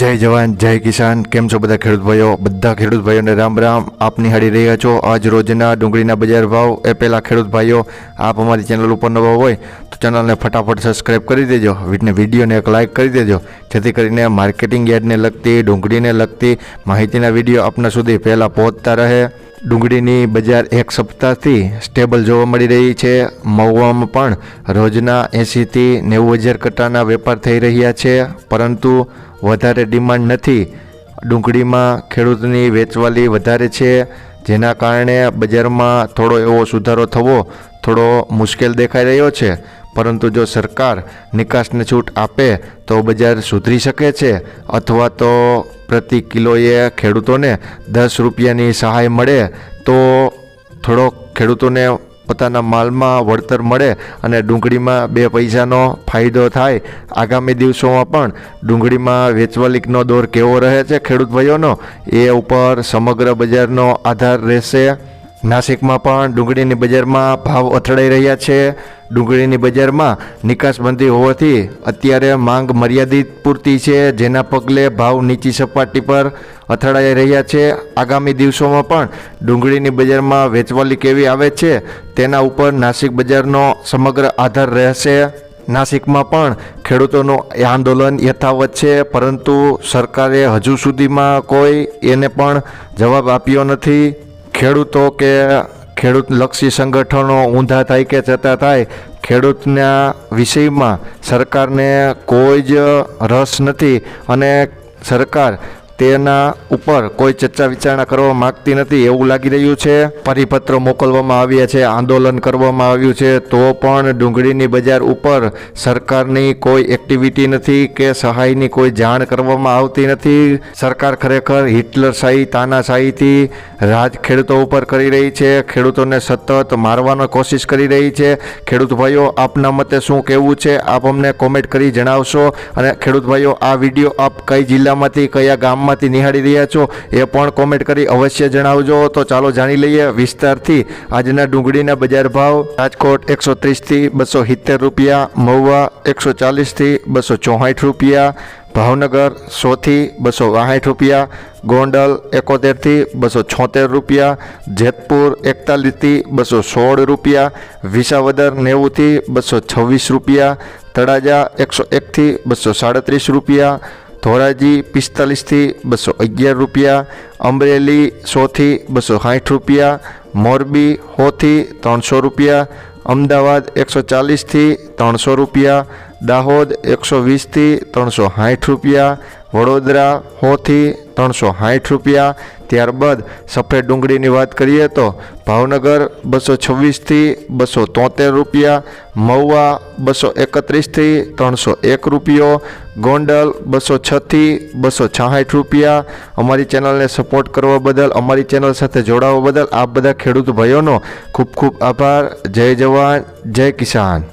જય જવાન, જય કિસાન. કેમ છો બધા ખેડૂત ભાઈઓ? બધા ખેડૂત ભાઈઓને રામ રામ. આપ નિહાળી રહ્યા છો આજ રોજના ડુંગળીના બજાર ભાવ. એ પહેલાં ખેડૂત ભાઈઓ, આપ અમારી ચેનલ ઉપર નવા હોય તો ચેનલને ફટાફટ સબસ્ક્રાઈબ કરી દેજો. વિડીયોને એક લાઇક કરી દેજો. જેથી કરીને માર્કેટિંગ યાર્ડને લગતી, ડુંગળીને લગતી માહિતીના વીડિયો આપના સુધી પહેલાં પહોંચતા રહે. ડુંગળીની બજાર એક સપ્તાહથી સ્ટેબલ જોવા મળી રહી છે. મહુવામાં પણ રોજના એંશીથી નેવું હજાર કટ્ટાના વેપાર થઈ રહ્યા છે. પરંતુ વધારે ડિમાન્ડ નથી. ડુંગળીમાં ખેડૂતની વેચવાલી વધારે છે, જેના કારણે બજારમાં થોડો એવો સુધારો થવો થોડો મુશ્કેલ દેખાઈ રહ્યો છે. પરંતુ જો સરકાર નિકાસને છૂટ આપે, તો બજાર સુધરી શકે છે, અથવા તો પ્રતિ કિલોએ ખેડૂતોને દસ રૂપિયાની સહાય મળે, તો થોડો ખેડૂતોને પોતાના માલમાં વળતર મળે અને ડુંગળીમાં બે પૈસાનો ફાયદો થાય. આગામી દિવસોમાં પણ ડુંગળીમાં વેચવાલીનો દોર કેવો રહે છે ખેડૂત ભાઈઓનો? એ ઉપર સમગ્ર બજારનો આધાર રહેશે. નાસિકમાં પણ ડુંગળીની બજારમાં ભાવ અથડાઈ રહ્યા છે. ડુંગળીની બજારમાં નિકાસબંધી હોવાથી અત્યારે માંગ મર્યાદિત પૂરતી છે, જેના પગલે ભાવ નીચી સપાટી પર અથડાઈ રહ્યા છે. આગામી દિવસોમાં પણ ડુંગળીની બજારમાં વેચવાલી કેવી આવે છે, તેના ઉપર નાસિક બજારનો સમગ્ર આધાર રહેશે. નાસિકમાં પણ ખેડૂતોનું આંદોલન યથાવત છે, પરંતુ સરકારે હજુ સુધીમાં કોઈ એને પણ જવાબ આપ્યો નથી. ખેડૂતો કે ખેડૂતલક્ષી સંગઠનો ઊંધા થાય કે જતા થાય, ખેડૂતના વિષયમાં સરકારને કોઈ જ રસ નથી અને સરકાર તેના ઉપર કોઈ ચર્ચા વિચારણા કરવા માગતી નથી એવું લાગી રહ્યું છે. પરિપત્ર મોકલવામાં આવ્યા છે, આંદોલન કરવામાં આવ્યું છે, તો પણ ડુંગળીની બજાર ઉપર સરકારની કોઈ એક્ટિવિટી નથી કે સહાયની કોઈ જાણ કરવામાં આવતી નથી. સરકાર ખરેખર હિટલરશાહી, તાનાશાહીથી રાજ ખેડૂતો ઉપર કરી રહી છે. ખેડૂતોને સતત મારવાનો કોશિશ કરી રહી છે. ખેડૂત ભાઈઓ, આપના મતે શું કહેવું છે? આપ અમને કોમેન્ટ કરી જણાવશો. અને ખેડૂત ભાઈઓ, આ વીડિયો આપ કઈ જિલ્લામાંથી, કયા ગામમાંથી નિહાળી રહ્યા છો એ પણ કોમેન્ટ કરી અવશ્ય જણાવજો. તો ચાલો જાણી લઈએ વિસ્તારથી આજના ડુંગળીના બજાર ભાવ. રાજકોટ એકસો ત્રીસથી બસો સિત્તેર રૂપિયા, મહુવા એકસો ચાલીસથી બસો ચોસાઠ રૂપિયા, ભાવનગર સોથી બસો બાસઠ રૂપિયા, ગોંડલ એકોતેરથી બસો છોતેર રૂપિયા, જેતપુર એકતાલીસથી બસો સોળ રૂપિયા, વિસાવદર નેવુંથી બસો છવ્વીસ રૂપિયા, તળાજા એકસો એકથી બસો સાડત્રીસ રૂપિયા ધોરાજી પિસ્તાલીસથી બસો અગિયાર રૂપિયા, અમરેલી સોથી બસો સાઠ રૂપિયા, મોરબી હોથી ત્રણસો રૂપિયા, અમદાવાદ એકસો ચાલીસથી ત્રણસો રૂપિયા, દાહોદ એકસો વીસથી ત્રણસો સાઠ રૂપિયા વડોદરા હોથી ત્રણસો સાઠ રૂપિયા. ત્યારબાદ સફેદ ડુંગળીની વાત કરીએ તો ભાવનગર બસો છવ્વીસથી બસો તોતેર રૂપિયા, મહુવા બસો એકત્રીસથી ત્રણસો એક રૂપિયો, ગોંડલ બસો છથી બસો છાસઠ રૂપિયા. અમારી ચેનલને સપોર્ટ કરવા બદલ, અમારી ચેનલ સાથે જોડાવા બદલ આપ બધા ખેડૂત ભાઈઓનો ખૂબ ખૂબ આભાર. જય જવાન, જય કિસાન.